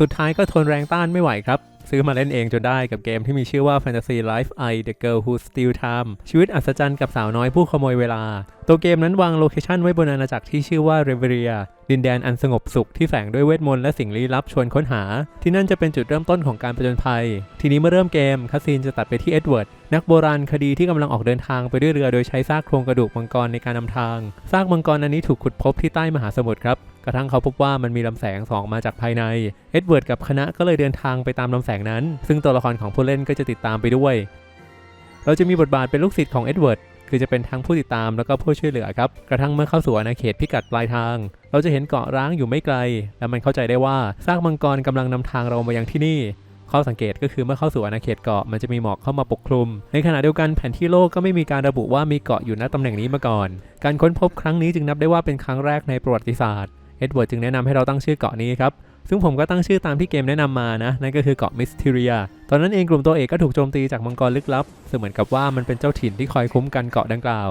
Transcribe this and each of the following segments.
สุดท้ายก็ทนแรงต้านไม่ไหวครับ ซื้อมาเล่นเองจนได้กับเกมที่มีชื่อว่า Fantasy Life I The Girl Who Steal Time ชีวิตอัศจรรย์กับสาวน้อยผู้ขโมยเวลา ตัวเกมนั้นวางโลเคชันไว้บนอาณาจักรที่ชื่อว่าเรเวเรีย ดินแดนอันสงบสุขที่แฝงด้วยเวทมนต์และสิ่งลี้ลับชวนค้นหา ที่นั่นจะเป็นจุดเริ่มต้นของการประจนภัย ทีนี้เมื่อเริ่มเกมคัสซีนจะตัดไปที่เอ็ดเวิร์ดนักโบราณคดีที่กำลังออกเดินทางไปด้วยเรือโดยใช้ซากโครงกระดูกมังกรในการนำทาง ซากมังกรอันนี้ถูกขุดพบที่ใต้มหาสมุทรครับ กระทั่งเขาพบว่ามันมีลำแสงส่องมาจากภายใน เอ็ดเวิร์ดกับคณะก็เลยเดินทางไปตามลำแสงนั้น ซึ่งตัวละครของผู้เล่นก็จะติดตามไปด้วย เราจะมีบทบาทเป็นลูกศิษย์ของเอ็ดเวิร์ด คือจะเป็นทั้งผู้ติดตามแล้วก็ผู้ช่วยเหลือครับ กระทั่งเมื่อเข้าสู่อาณาเขตพิกัดปลายทาง เราจะเห็นเกาะร้างอยู่ไม่ไกล และมันเข้าใจได้ว่าซากมังกรกำลังนำทางเรามายังที่นี่ข้อสังเกตก็คือเมื่อเข้าสู่อาณาเขตเกาะมันจะมีหมอกเข้ามาปกคลุม ในขณะเดียวกันแผนที่โลกก็ไม่มีการระบุว่ามีเกาะอยู่ณตำแหน่งนี้มาก่อน การค้นพบครั้งนี้จึงนับได้ว่าเป็นครั้งแรกในประวัติศาสตร์ เอ็ดเวิร์ดจึงแนะนำให้เราตั้งชื่อเกาะนี้ครับ ซึ่งผมก็ตั้งชื่อตามที่เกมแนะนำมานะ นั่นก็คือเกาะมิสทิเรีย ตอนนั้นเองกลุ่มตัวเอกก็ถูกโจมตีจากมังกรลึกลับเสมือนกับว่ามันเป็นเจ้าถิ่นที่คอยคุ้มกันเกาะดังกล่าว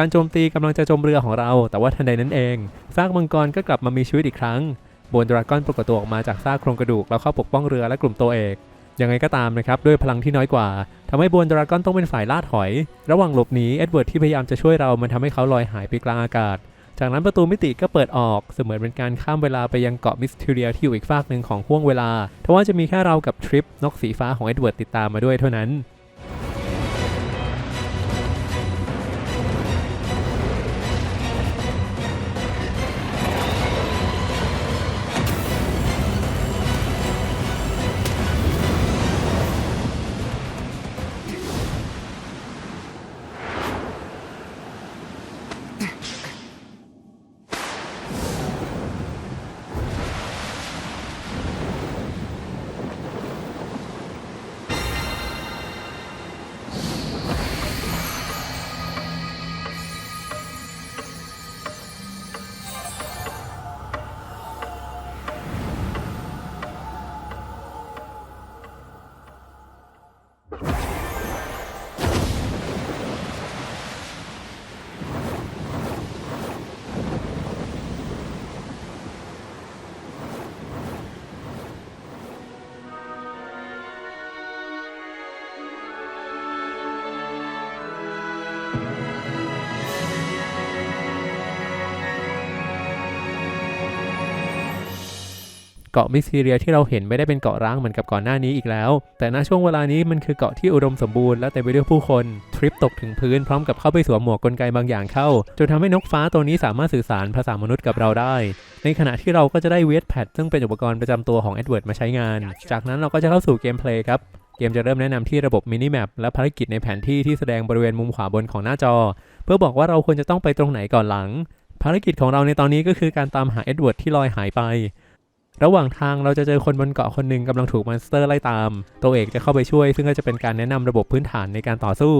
การโจมตีกำลังจะจมเรือของเรา แต่ว่าทันใดนั้นเองซากมังกรก็กลับมามีชีวิตอีกครั้งโบนดราก้อนปรากฏตัวออกมาจากซากโครงกระดูกแล้วเข้าปกป้องเรือและกลุ่มตัวเอกยังไงก็ตามนะครับด้วยพลังที่น้อยกว่าทำให้โบนดราก้อนต้องเป็นฝ่ายล่าถอย ระหว่างหลบหนีเอ็ดเวิร์ดที่พยายามจะช่วยเรามันทำให้เขาลอยหายไปกลางอากาศ จากนั้นประตูมิติก็เปิดออกเสมือนเป็นการข้ามเวลาไปยังเกาะมิสทิเรียที่อยู่อีกฟากหนึ่งของห่วงเวลาทว่าจะมีแค่เรากับทริปนกสีฟ้าของเอ็ดเวิร์ดติดตามมาด้วยเท่านั้น กาะมิสซีเรียที่เราเห็นไม่ได้เป็นเกาะร้างเหมือนกับก่อนหน้านี้อีกแล้ว แต่ณช่วงเวลานี้มันคือเกาะที่อุดมสมบูรณ์และเต็มไปด้วยผู้คน ทริปตกถึงพื้นพร้อมกับเข้าไปสวมหมวกกลไกบางอย่างเข้า จนทำให้นกฟ้าตัวนี้สามารถสื่อสารภาษามนุษย์กับเราได้ ในขณะที่เราก็จะได้เวทแพดซึ่งเป็นอุปกรณ์ประจำตัวของเอ็ดเวิร์ดมาใช้งาน จากนั้นเราก็จะเข้าสู่เกมเพลย์ครับเกมจะเริ่มแนะนำที่ระบบมินิแมปและภารกิจในแผนที่ที่แสดงบริเวณมุมขวาบนของหน้าจอ เพื่อบอกว่าเราควรจะต้องไปตรงไหนก่อนหลัง ภารกิจของเราในตอนนี้ก็คือการตามหาเอ็ดเวิร์ดที่ลอยหายไป ระหว่างทางเราจะเจอคนบนเกาะคนหนึ่งกำลังถูกมอนสเตอร์ไล่ตาม ตัวเอกจะเข้าไปช่วย ซึ่งก็จะเป็นการแนะนำระบบพื้นฐานในการต่อสู้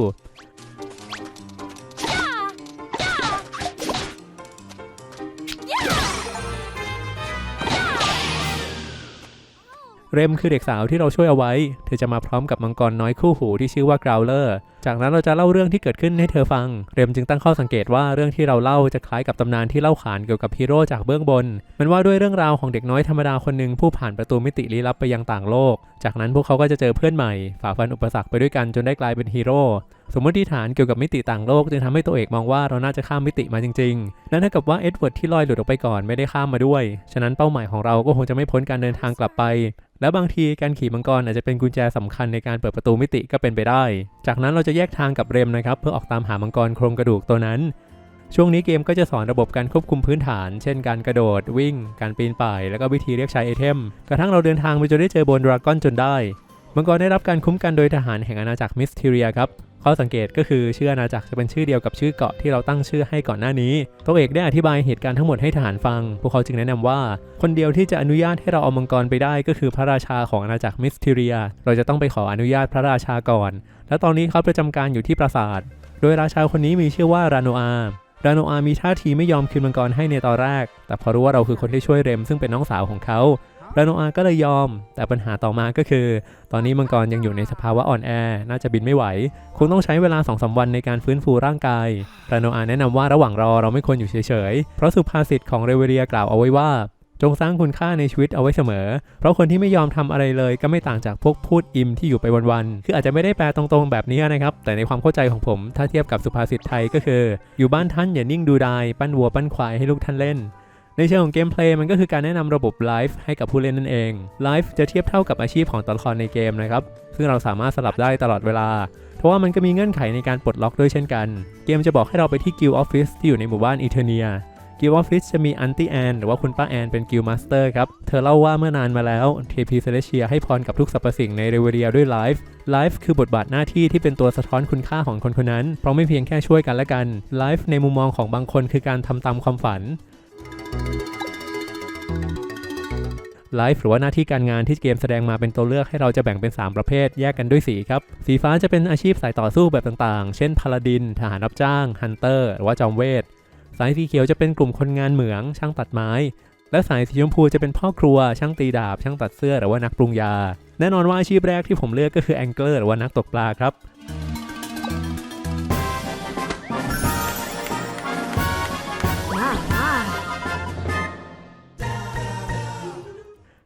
เรมคือเด็กสาวที่เราช่วยเอาไว้ เธอจะมาพร้อมกับมังกรน้อยคู่หูที่ชื่อว่ากราวเลอร์จากนั้นเราจะเล่าเรื่องที่เกิดขึ้นให้เธอฟัง เรมจึงตั้งข้อสังเกตว่าเรื่องที่เราเล่าจะคล้ายกับตำนานที่เล่าขานเกี่ยวกับฮีโร่จากเบื้องบน มันว่าด้วยเรื่องราวของเด็กน้อยธรรมดาคนหนึ่งผู้ผ่านประตูมิติลี้ลับไปยังต่างโลก จากนั้นพวกเขาก็จะเจอเพื่อนใหม่ ฝ่าฟันอุปสรรคไปด้วยกันจนได้กลายเป็นฮีโร่สมมติฐานเกี่ยวกับมิติต่างโลกจึงทำให้ตัวเอกมองว่าเราน่าจะข้ามมิติมาจริงๆ นั่นเท่ากับว่าเอ็ดเวิร์ดที่ลอยหลุดออกไปก่อนไม่ได้ข้ามมาด้วย ฉะนั้นเป้าหมายของเราก็คงจะไม่พ้นการเดินทางกลับไป และบางทีการขี่มังกรอาจจะเป็นกุญแจสำคัญในการเปิดประตูมิติก็เป็นไปได้ จากนั้นเราจะแยกทางกับเรมนะครับเพื่อออกตามหามังกรโครงกระดูกตัวนั้น ช่วงนี้เกมก็จะสอนระบบการควบคุมพื้นฐาน เช่นการกระโดด วิ่ง การปีนป่าย แล้วก็วิธีเรียกใช้ไอเทม กระทั่งเราเดินทางไปจนได้เจอบนดราก้อนจนได้ มังกรได้รับการคุ้มกันโดยทหารแห่งอาณาจักรมิสทิเรียครับข้อสังเกตก็คือชื่ออาณาจักรจะเป็นชื่อเดียวกับชื่อเกาะที่เราตั้งชื่อให้ก่อนหน้านี้ ตัวเอกได้อธิบายเหตุการณ์ทั้งหมดให้ทหารฟัง พวกเขาจึงแนะนำว่า คนเดียวที่จะอนุญาตให้เราเอามังกรไปได้ก็คือพระราชาของอาณาจักรมิสทิเรีย เราจะต้องไปขออนุญาตพระราชาก่อน และตอนนี้เขาประจำการอยู่ที่ปราสาท โดยราชาคนนี้มีชื่อว่าราโนอาราโนอามีท่าทีไม่ยอมคืนมังกรให้ในตอนแรก แต่พอรู้ว่าเราคือคนที่ช่วยเรมซึ่งเป็นน้องสาวของเขาราโนอาก็เลยยอม แต่ปัญหาต่อมาก็คือ ตอนนี้มังกรยังอยู่ในสภาวะอ่อนแอ น่าจะบินไม่ไหว คงต้องใช้เวลา2อสวันในการฟื้นฟูร่างกายราโนอาแนะนำว่าระหว่างรอเราไม่ควรอยู่เฉยๆ เพราะสุภาษิตของเรเวเรียกล่าวเอาไว้ว่า จงสร้างคุณค่าในชีวิตเอาไว้เสมอ เพราะคนที่ไม่ยอมทำอะไรเลยก็ไม่ต่างจากพวกพูดอิมที่อยู่ไปวันๆ คืออาจจะไม่ได้แปลตรงๆแบบนี้นะครับ แต่ในความเข้าใจของผม ถ้าเทียบกับสุภาษิตไทยก็คือ อยู่บ้านท่านอย่านิ่งดูดาย ปั้นวัวปั้นควายให้ลูกท่านเล่น ในเชิงของเกมเพลย์มันก็คือการแนะนำระบบไลฟ์ให้กับผู้เล่นนั่นเอง ไลฟ์จะเทียบเท่ากับอาชีพของตัวละครในเกมนะครับ ซึ่งเราสามารถสลับได้ตลอดเวลา เพราะว่ามันก็มีเงื่อนไขในการปลดล็อกด้วยเช่นกัน เกมจะบอกให้เราไปที่กิลออฟฟิศที่อยู่ในหมู่บ้านอีเทเนีย กิลออฟฟิศจะมีอันตี้แอนหรือว่าคุณป้าแอนเป็นกิลมาสเตอร์ครับ เธอเล่าว่าเมื่อนานมาแล้วเทพีเซเลเชียให้พรกับทุกสรรพสิ่งในเรเวเรียด้วยไลฟ์ไลฟ์คือบทบาทหน้าที่ที่เป็นตัวสะท้อนคุณค่าของคนคนนั้น เพราะไม่เพียงแค่ช่วยกันและกันไลฟ์ในมุมมองของบางคนคือการทำตามความฝันไลฟ์หรือว่าหน้าที่การงานที่เกมแสดงมาเป็นตัวเลือกให้เราจะแบ่งเป็น 3 ประเภท แยกกันด้วยสีครับ สีฟ้าจะเป็นอาชีพสายต่อสู้แบบต่างๆ เช่นพาลาดิน ทหารรับจ้าง ฮันเตอร์ หรือว่าจอมเวท สายสีเขียวจะเป็นกลุ่มคนงานเหมืองช่างตัดไม้ และสายสีชมพูจะเป็นพ่อครัว ช่างตีดาบ ช่างตัดเสื้อหรือว่านักปรุงยา แน่นอนว่าอาชีพแรกที่ผมเลือกก็คือแองเกอร์หรือว่านักตกปลาครับ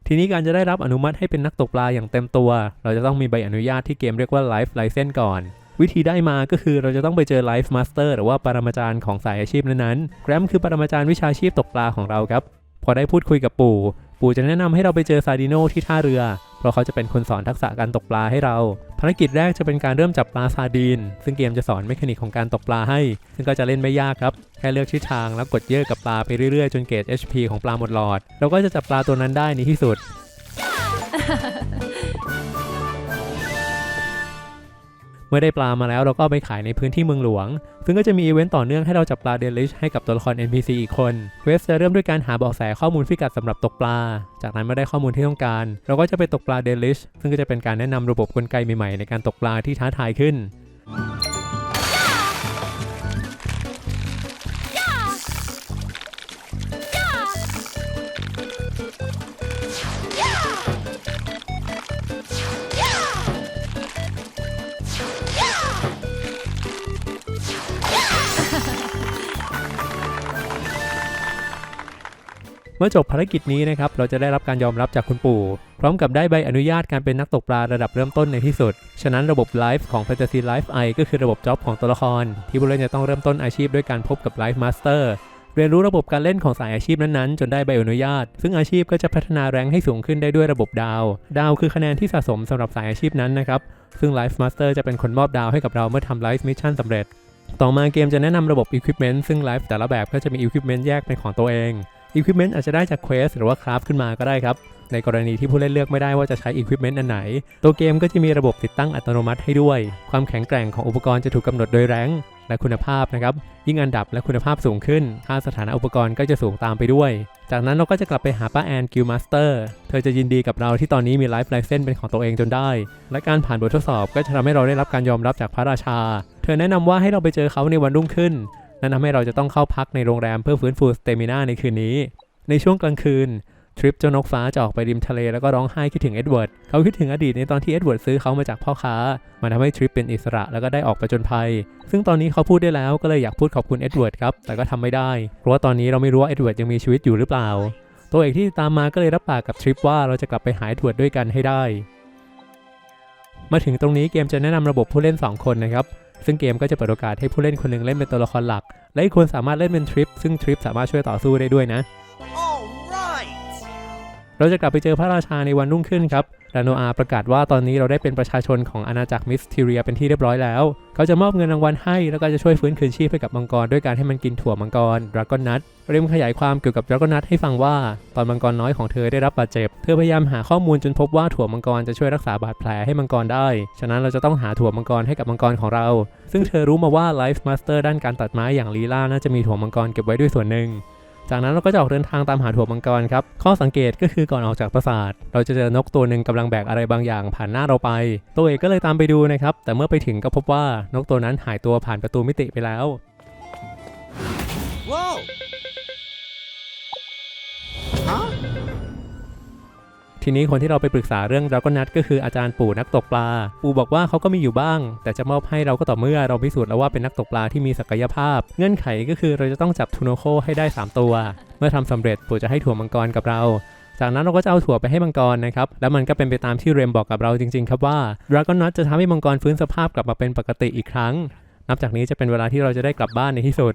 ทีนี้การจะได้รับอนุมัติให้เป็นนักตกปลาอย่างเต็มตัว เราจะต้องมีใบอนุญาตที่เกมเรียกว่า Life License ก่อน วิธีได้มาก็คือเราจะต้องไปเจอ Life Master หรือว่าปรมาจารย์ของสายอาชีพนั้นๆแกรมคือปรมาจารย์วิชาชีพตกปลาของเราครับ พอได้พูดคุยกับปู่ ปู่จะแนะนำให้เราไปเจอซาดิโนที่ท่าเรือ เพราะเขาจะเป็นคนสอนทักษะการตกปลาให้เรา ภารกิจแรกจะเป็นการเริ่มจับปลาซาดีน ซึ่งเกมจะสอนเมคานิกของการตกปลาให้ ซึ่งก็จะเล่นไม่ยากครับแค่เลือกทิศทางแล้วกดเยอะกับปลาไปเรื่อยๆจนเกรด HP ของปลาหมดหลอดเราก็จะจับปลาตัวนั้นได้ในที่สุด มื่อได้ปลามาแล้วเราก็เอาไปขายในพื้นที่เมืองหลวง ซึ่งก็จะมีอีเวนต์ต่อเนื่องให้เราจับปลาเดลิชให้กับตัวละคร NPC อีกคนเควสจะเริ่มด้วยการหาเบาะแสข้อมูลพิกัดสำหรับตกปลา จากนั้นเมื่อได้ข้อมูลที่ต้องการ เราก็จะไปตกปลาเดลิชซึ่งก็จะเป็นการแนะนำระบบกลไกใหม่ๆในการตกปลาที่ท้าทายขึ้น เมื่อจบภารกิจนี้นะครับเราจะได้รับการยอมรับจากคุณปู่ พร้อมกับได้ใบอนุญาตการเป็นนักตกปลาระดับเริ่มต้นในที่สุด ฉะนั้นระบบไลฟ์ของ Fantasy Life i ก็คือระบบจ็อบของตัวละคร ที่ผู้เล่นจะต้องเริ่มต้นอาชีพด้วยการพบกับ Life Master เรียนรู้ระบบการเล่นของสายอาชีพนั้นๆ จนได้ใบอนุญาต ซึ่งอาชีพก็จะพัฒนาแรงให้สูงขึ้นได้ด้วยระบบดาว ดาวคือคะแนนที่สะสมสำหรับสายอาชีพนั้นนะครับ ซึ่ง Life Master จะเป็นคนมอบดาวให้กับเราเมื่อทำ Life Mission สำเร็จ ต่อมาเกมจะแนะนำระบบ Equipment ซึ่ง Life แต่ละแบบก็จะมี Equipment แยกเป็นของตัวเอง Equipment อาจจะได้จาก Quest หรือว่า Craft ขึ้นมาก็ได้ครับ ในกรณีที่ผู้เล่นเลือกไม่ได้ว่าจะใช้ Equipment อันไหน ตัวเกมก็จะมีระบบติดตั้งอัตโนมัติให้ด้วย ความแข็งแกร่งของอุปกรณ์จะถูกกำหนดโดยแรงและคุณภาพนะครับ ยิ่งอันดับและคุณภาพสูงขึ้น ค่าสถานะอุปกรณ์ก็จะสูงตามไปด้วย จากนั้นเราก็จะกลับไปหาป้าแอนกิลมาสเตอร์ เธอจะยินดีกับเราที่ตอนนี้มีไลฟ์ไลเซนเป็นของตัวเองจนได้ และการผ่านบททดสอบก็จะทำให้เราได้รับการยอมรับจากพระราชา เธอแนะนำว่าให้เราไปเจอเขาในวันรุ่งขึ้น นั่นทำให้เราจะต้องเข้าพักในโรงแรมเพื่อฟื้นฟูสเตมินาในคืนนี้ ในช่วงกลางคืนทริปเจ้านกฟ้าจะออกไปริมทะเลแล้วก็ร้องไห้คิดถึงเอ็ดเวิร์ด เขาคิดถึงอดีตในตอนที่เอ็ดเวิร์ดซื้อเขามาจากพ่อค้า มันทำให้ทริปเป็นอิสระแล้วก็ได้ออกไปจนภัย ซึ่งตอนนี้เขาพูดได้แล้วก็เลยอยากพูดขอบคุณเอ็ดเวิร์ดครับ แต่ก็ทำไม่ได้ เพราะว่าตอนนี้เราไม่รู้ว่าเอ็ดเวิร์ดยังมีชีวิตอยู่หรือเปล่า ตัวเอกที่ตามมาก็เลยรับปากกับทริปว่าเราจะกลับไปหาเอ็ดเวิร์ดด้วยกันให้ได้ มาถึงตรงนี้เกมจะแนะนำระบบผู้เล่น 2 คนนะครับ ซึ่งเกมก็จะเปิดโอกาสให้ผู้เล่นคนหนึ่งเล่นเป็นตัวละครหลัก และอีกคนสามารถเล่นเป็นทริปซึ่งทริปสามารถช่วยต่อสู้ได้ด้วยนะ เราจะกลับไปเจอพระราชาในวันรุ่งขึ้นครับดานโนอาประกาศว่าตอนนี้เราได้เป็นประชาชนของอาณาจักรมิสทีเรียเป็นที่เรียบร้อยแล้ว เขาจะมอบเงินรางวัลให้ แล้วก็จะช่วยฟื้นคืนชีพให้กับมังกรด้วยการให้มันกินถั่วมังกรดราก้อนนัทเริมขยายความเกี่ยวกับดราก้อนนัทให้ฟังว่า ตอนมังกรน้อยของเธอได้รับบาดเจ็บ เธอพยายามหาข้อมูลจนพบว่าถั่วมังกรจะช่วยรักษาบาดแผลให้มังกรได้ ฉะนั้นเราจะต้องหาถั่วมังกรให้กับมังกรของเรา ซึ่งเธอรู้มาว่าไลฟ์มาสเตอร์ด้านการตัดไม้อย่างลีลาน่าจะมีถั่วมังกรเก็บไว้ด้วยส่วนหนึ่ง จากนั้นเราก็จะออกเดินทางตามหาถั่วมังกรครับ ข้อสังเกตก็คือก่อนออกจากปราสาท เราจะเจอนกตัวหนึ่งกำลังแบกอะไรบางอย่างผ่านหน้าเราไป ตัวเอกก็เลยตามไปดูนะครับ แต่เมื่อไปถึงก็พบว่านกตัวนั้นหายตัวผ่านประตูมิติไปแล้ว Whoa! ทีนี้คนที่เราไปปรึกษาเรื่องดราก้อนนัทก็คืออาจารย์ปู่นักตกปลา ปู่บอกว่าเขาก็มีอยู่บ้าง แต่จะมอบให้เราก็ต่อเมื่อเราพิสูจน์แล้วว่าเป็นนักตกปลาที่มีศักยภาพ เงื่อนไขก็คือเราจะต้องจับทูโนโคให้ได้ 3 ตัว เมื่อทำสำเร็จปู่จะให้ถั่วมังกรกับเราจากนั้นเราก็จะเอาถั่วไปให้มังกรนะครับ แล้วมันก็เป็นไปตามที่เรมบอกกับเราจริงๆ ครับว่าดราก้อนนัทจะทำให้มังกรฟื้นสภาพกลับมาเป็นปกติอีกครั้ง นับจากนี้จะเป็นเวลาที่เราจะได้กลับบ้านในที่สุด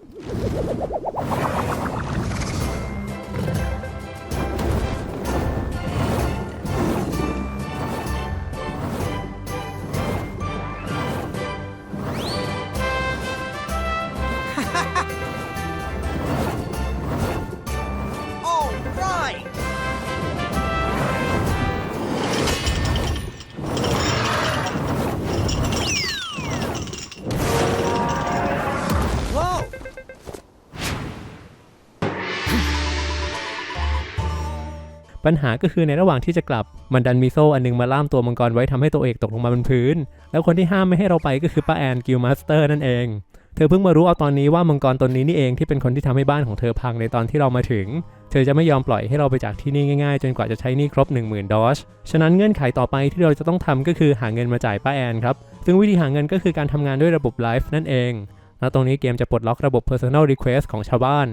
ปัญหาก็คือในระหว่างที่จะกลับ มันดันมีโซ่อันนึงมาล่ามตัวมังกรไว้ทำให้ตัวเอกตกลงมาบนพื้น แล้วคนที่ห้ามไม่ให้เราไปก็คือป้าแอนกิลมาสเตอร์นั่นเอง เธอเพิ่งมารู้เอาตอนนี้ว่ามังกรตนนี้นี่เองที่เป็นคนที่ทำให้บ้านของเธอพังในตอนที่เรามาถึง เธอจะไม่ยอมปล่อยให้เราไปจากที่นี่ง่ายๆ จนกว่าจะใช้นี้ครบ 10,000 ดอช ฉะนั้นเงื่อนไขต่อไปที่เราจะต้องทำก็คือหาเงินมาจ่ายป้าแอนครับ ซึ่งวิธีหาเงินก็คือการทำงานด้วยระบบไลฟ์นั่นเองและตรงนี้เกมจะปลดล็อกระบบ Personal Request ของชาวบ้าน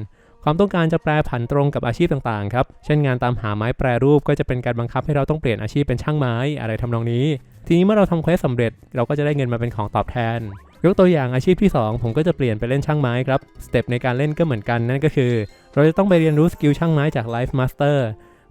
ความต้องการจะแปรผันตรงกับอาชีพต่างๆครับเช่นงานตามหาไม้แปรรูปก็จะเป็นการบังคับให้เราต้องเปลี่ยนอาชีพเป็นช่างไม้อะไรทำนองนี้ ทีนี้เมื่อเราทำเควสสำเร็จเราก็จะได้เงินมาเป็นของตอบแทน ยกตัวอย่างอาชีพที่ 2 ผมก็จะเปลี่ยนไปเล่นช่างไม้ครับสเต็ปในการเล่นก็เหมือนกันนั่นก็คือ เราจะต้องไปเรียนรู้สกิลช่างไม้จาก Life Master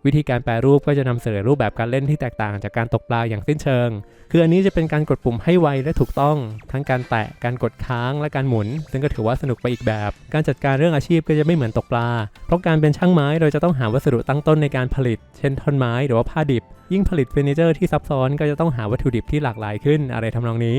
วิธีการแปรรูปก็จะนำเสนอรูปแบบการเล่นที่แตกต่างจากการตกปลาอย่างสิ้นเชิง คืออันนี้จะเป็นการกดปุ่มให้ไวและถูกต้อง ทั้งการแตะ การกดค้าง และการหมุน ซึ่งก็ถือว่าสนุกไปอีกแบบ การจัดการเรื่องอาชีพก็จะไม่เหมือนตกปลา เพราะการเป็นช่างไม้เราจะต้องหาวัสดุตั้งต้นในการผลิต เช่นท่อนไม้หรือว่าผ้าดิบ ยิ่งผลิตเฟอร์นิเจอร์ที่ซับซ้อนก็จะต้องหาวัตถุดิบที่หลากหลายขึ้นอะไรทำนองนี้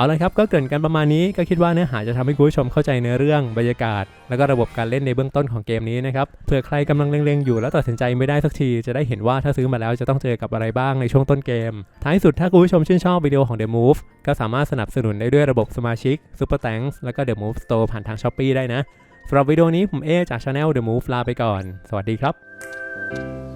เอาละครับก็เกินกันประมาณนี้ก็คิดว่าเนื้อหาจะทำให้คุณผู้ชมเข้าใจเนื้อเรื่องบรรยากาศ แล้วก็ระบบการเล่นในเบื้องต้นของเกมนี้นะครับเผื่อใครกำลังเล็งๆอยู่แล้วตัดสินใจไม่ได้สักที จะได้เห็นว่าถ้าซื้อมาแล้วจะต้องเจอกับอะไรบ้างในช่วงต้นเกม ท้ายสุดถ้าคุณผู้ชมชื่นชอบวิดีโอของ The Move ก็สามารถสนับสนุนได้ด้วยระบบสมาชิก Super Thanks แล้วก็ The Move Store ผ่านทาง Shopee ได้นะสำหรับวิดีโอนี้ผมเอจาก Channel The Move ลาไปก่อน สวัสดีครับ